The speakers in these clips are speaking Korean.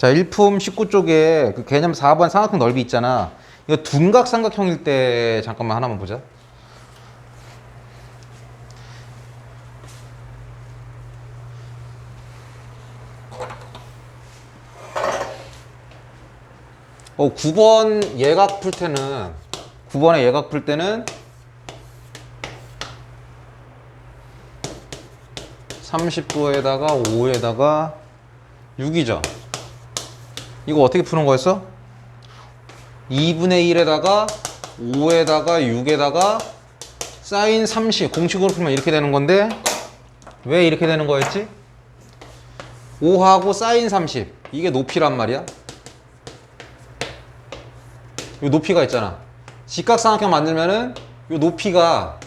자, 일품 19쪽에 그 개념 4번 삼각형 넓이 있잖아. 이거 둔각 삼각형일 때 잠깐만 하나만 보자. 어, 9번 예각 풀 때는 9번의 예각 풀 때는 30도에다가 5에다가 6이죠. 이거 어떻게 푸는 거였어? 2분의 1에다가 5에다가 6에다가 사인 30 공식으로 풀면 이렇게 되는 건데 왜 이렇게 되는 거였지? 5하고 사인 30 이게 높이란 말이야. 이 높이가 있잖아. 직각삼각형 만들면은 이 높이가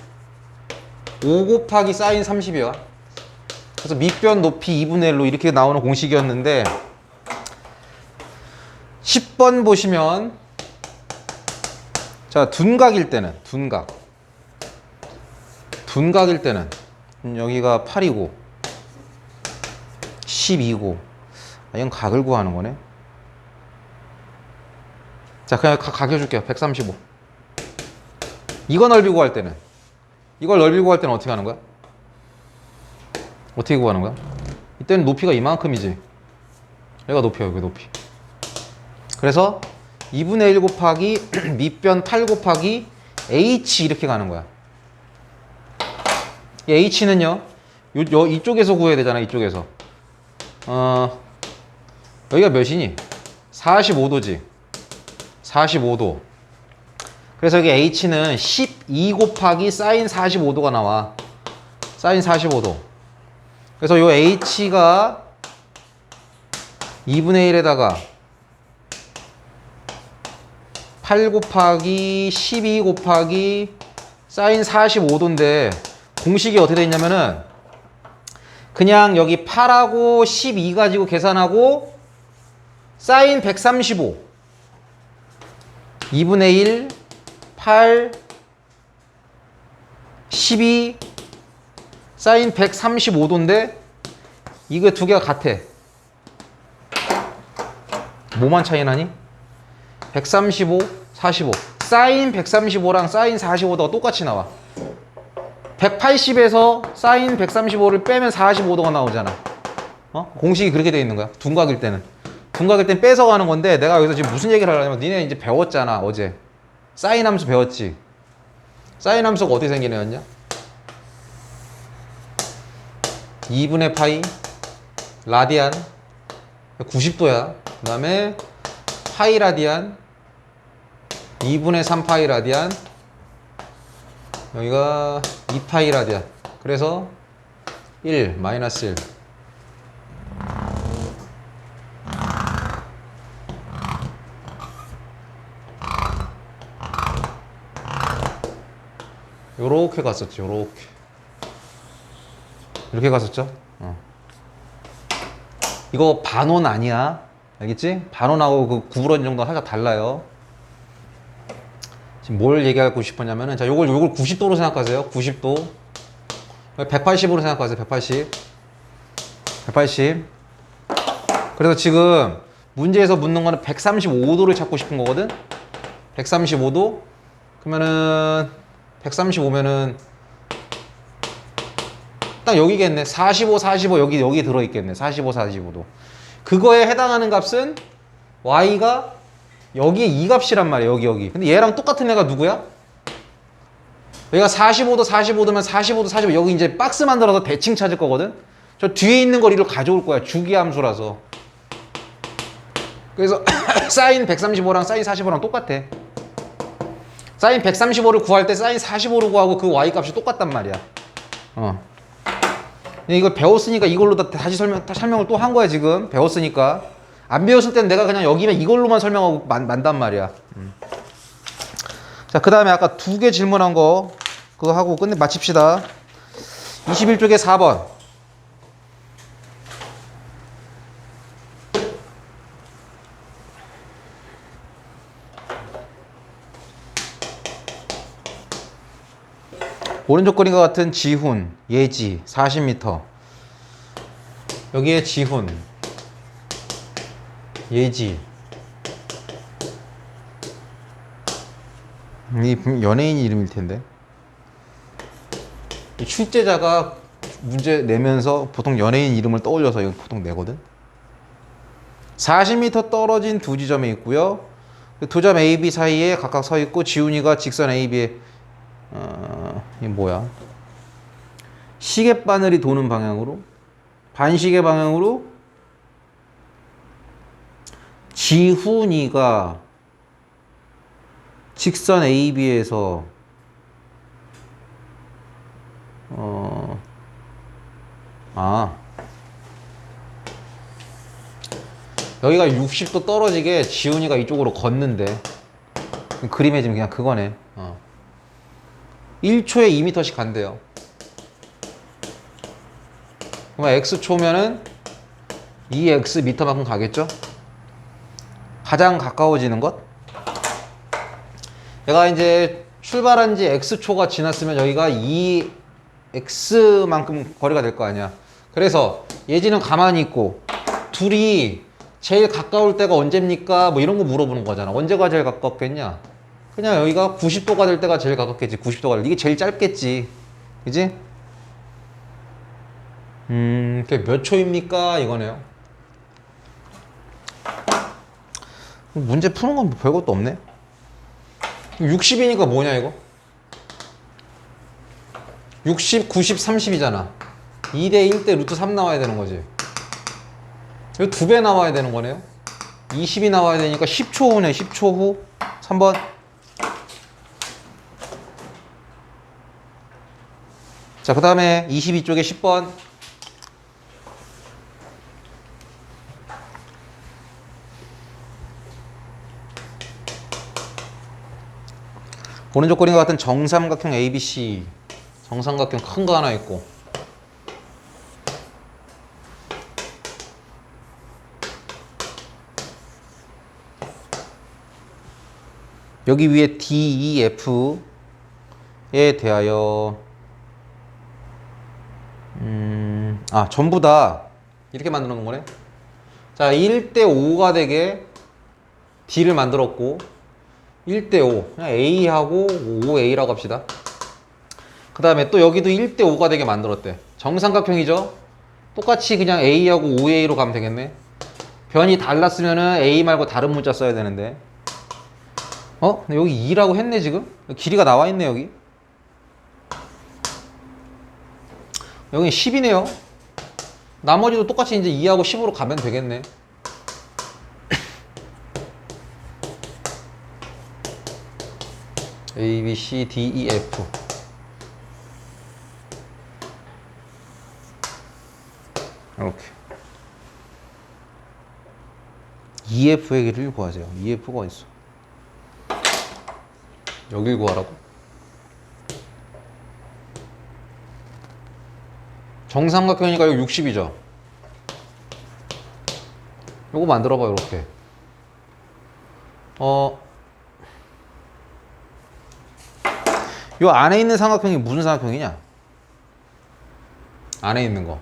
5 곱하기 사인 30이야. 그래서 밑변 높이 2분의 1로 이렇게 나오는 공식이었는데 10번 보시면 자 둔각일 때는 둔각. 둔각일 때는 음, 여기가 8이고 12고. 아, 이건 각을 구하는 거네. 자 그냥 각, 각 해줄게요. 135 이거 넓이 구할 때는. 이걸 넓이 구할 때는 어떻게 하는 거야? 어떻게 구하는 거야? 이때는 높이가 이만큼이지. 여기가 높이야 여기 높이 그래서 2분의 1 곱하기 밑변 8 곱하기 h 이렇게 가는 거야. 이 h는요 요, 요 이쪽에서 구해야 되잖아 이쪽에서. 어 여기가 몇이니? 45도지. 45도. 그래서 여기 h는 12 곱하기 사인 45도가 나와. 사인 45도. 그래서 요 h가 2분의 1에다가 8 곱하기 12 곱하기 사인 45도인데 공식이 어떻게 돼 있냐면은 그냥 여기 8하고 12 가지고 계산하고 사인 135 2분의 1 8 12 사인 135도인데 이거 두 개가 같아 뭐만 차이 나니? 135, 45 사인 135랑 사인 45도가 똑같이 나와. 180에서 사인 135를 빼면 45도가 나오잖아. 어? 공식이 그렇게 돼 있는 거야 둔각일 때는. 둔각일 땐 빼서 가는 건데 내가 여기서 지금 무슨 얘기를 하려면 니네 이제 배웠잖아 어제. 사인 함수 배웠지? 사인 함수가 어떻게 생긴 애였냐? 2분의 파이 라디안 90도야. 그 다음에 파이 라디안 2분의 3 파이 라디안 여기가 2파이 라디안. 그래서 1 마이너스 1 요렇게 갔었지 요렇게. 이렇게 갔었죠? 어. 이거 반원 아니야? 알겠지? 반원하고 그 구부러진 정도가 살짝 달라요 지금 뭘 얘기하고 싶었냐면은 자 요걸 요걸 90도로 생각하세요. 90도. 180으로 생각하세요. 180 180 그래서 지금 문제에서 묻는 거는 135도를 찾고 싶은 거거든? 135도? 그러면은 135면은 딱 여기겠네. 45 45 여기 여기 들어 있겠네. 45 45도. 그거에 해당하는 값은 y가 여기에 이 값이란 말이야 여기 여기. 근데 얘랑 똑같은 애가 누구야? 여기가 45도 45도면 45도 45 여기 이제 박스 만들어서 대칭 찾을 거거든? 저 뒤에 있는 걸 이리로 가져올 거야 주기 함수라서. 그래서 사인 135랑 사인 45랑 똑같아. 사인 135를 구할 때 사인 45를 구하고 그 y 값이 똑같단 말이야. 어. 이걸 배웠으니까 이걸로 다 다시 설명 다 설명을 또 한 거야 지금. 배웠으니까 안 배웠을 땐 내가 그냥 여기면 이걸로만 설명하고 만, 만단 말이야. 음. 자, 그 다음에 아까 두 개 질문한 거 그거 하고 끝내 마칩시다. 21쪽에 4번. 오른쪽 그림과 같은 지훈, 예지 40m. 여기에 지훈, 얘지. 이 연예인 이름일 텐데. 이 출제자가 문제 내면서 보통 연예인 이름을 떠올려서 이거 보통 내거든. 40m 떨어진 두 지점에 있고요. 그두점 A, B 사이에 각각 서 있고 지훈이가 직선 A, B에 어, 이 뭐야? 시계 바늘이 도는 방향으로 반시계 방향으로 지훈이가 직선 AB에서 어, 아 여기가 60도 떨어지게 지훈이가 이쪽으로 걷는데 그림에 지금 그냥 그거네 어. 1초에 2m씩 간대요 그러면 x초면은 2x 미터만큼 가겠죠? 가장 가까워지는 것? 얘가 이제 출발한 지 x초가 지났으면 여기가 2x만큼 거리가 될 거 아니야. 그래서 예지는 가만히 있고 둘이 제일 가까울 때가 언제입니까? 뭐 이런 거 물어보는 거잖아. 언제가 제일 가깝겠냐? 그냥 여기가 90도가 될 때가 제일 가깝겠지. 90도가 될 때. 이게 제일 짧겠지. 그지? 음, 그게 몇 초입니까? 이거네요. 문제 푸는 건 별것도 없네. 60이니까 뭐냐 이거? 60, 90, 30이잖아. 2대 1대 루트 3 나와야 되는 거지. 이거 두 배 나와야 되는 거네요. 20이 나와야 되니까 10초 후네. 10초 후. 3번. 자, 그 다음에 22쪽에 10번. 오른쪽 그림과 같은 정삼각형 ABC 정삼각형 큰 거 하나 있고. 여기 위에 DEF에 대하여 음, 아 전부 다 이렇게 만들어 놓은 거네. 자 1대 5가 되게 D를 만들었고 1대5 그냥 A하고 5A라고 합시다. 그 다음에 또 여기도 1대5가 되게 만들었대. 정삼각형이죠? 똑같이 그냥 A하고 5A로 가면 되겠네. 변이 달랐으면 은 A 말고 다른 문자 써야 되는데. 어? 근데 여기 2라고 했네 지금? 길이가 나와 있네 여기. 여기 10이네요. 나머지도 똑같이 이제 2하고 10으로 가면 되겠네 A, B, C, D, E, F. 이렇게. EF의 길이를 구하세요. EF가 어디 있어? 여길 구하라고? 정삼각형이니까 이거 60이죠? 요거 만들어봐, 이렇게. 어, 요 안에 있는 삼각형이 무슨 삼각형이냐? 안에 있는 거.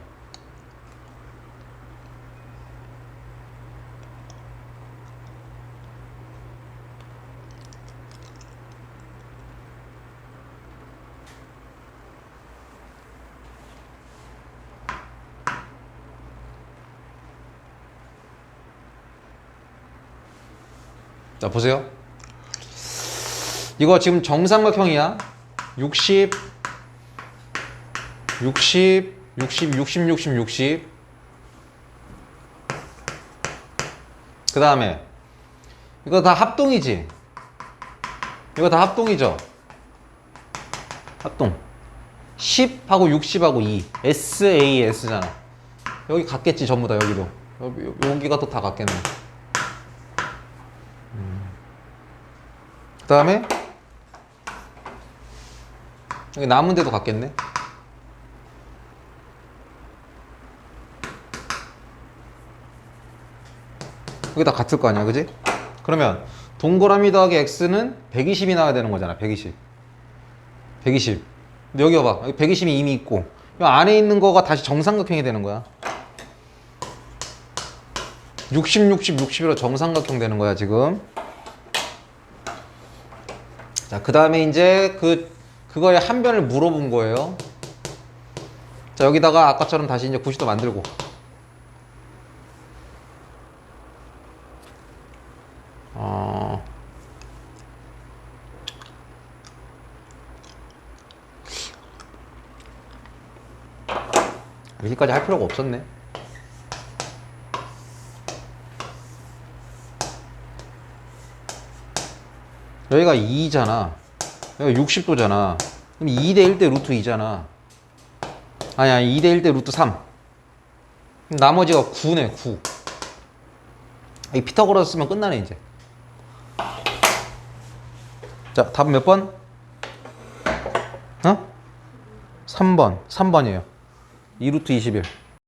자, 보세요. 이거 지금 정삼각형이야. 60, 60, 60, 60, 60, 60. 그 다음에 이거 다 합동이지. 이거 다 합동이죠. 합동. 10하고 60하고 2. SAS잖아. 여기 같겠지 전부 다 여기도. 여기, 여기가 또 다 같겠네. 그 다음에 여기 남은 데도 같겠네. 여기 다 같을 거 아니야, 그지? 그러면 동그라미 더하기 x는 120이 나와야 되는 거잖아, 120. 120. 근데 여기 봐봐, 여기 120이 이미 있고, 이 안에 있는 거가 다시 정삼각형이 되는 거야. 60, 60, 60이로 정삼각형 되는 거야 지금. 자, 그 다음에 이제 그 그거의 한 변을 물어본 거예요. 자, 여기다가 아까처럼 다시 이제 90도 만들고. 어. 여기까지 할 필요가 없었네. 여기가 2잖아. 여기가 60도잖아. 그럼 2대 1대 루트 2잖아. 아니, 아니, 2대 1대 루트 3. 그럼 나머지가 9네, 9. 이 피타고라스 쓰면 끝나네, 이제. 자, 답은 몇 번? 어? 3번. 3번이에요. 2루트 21.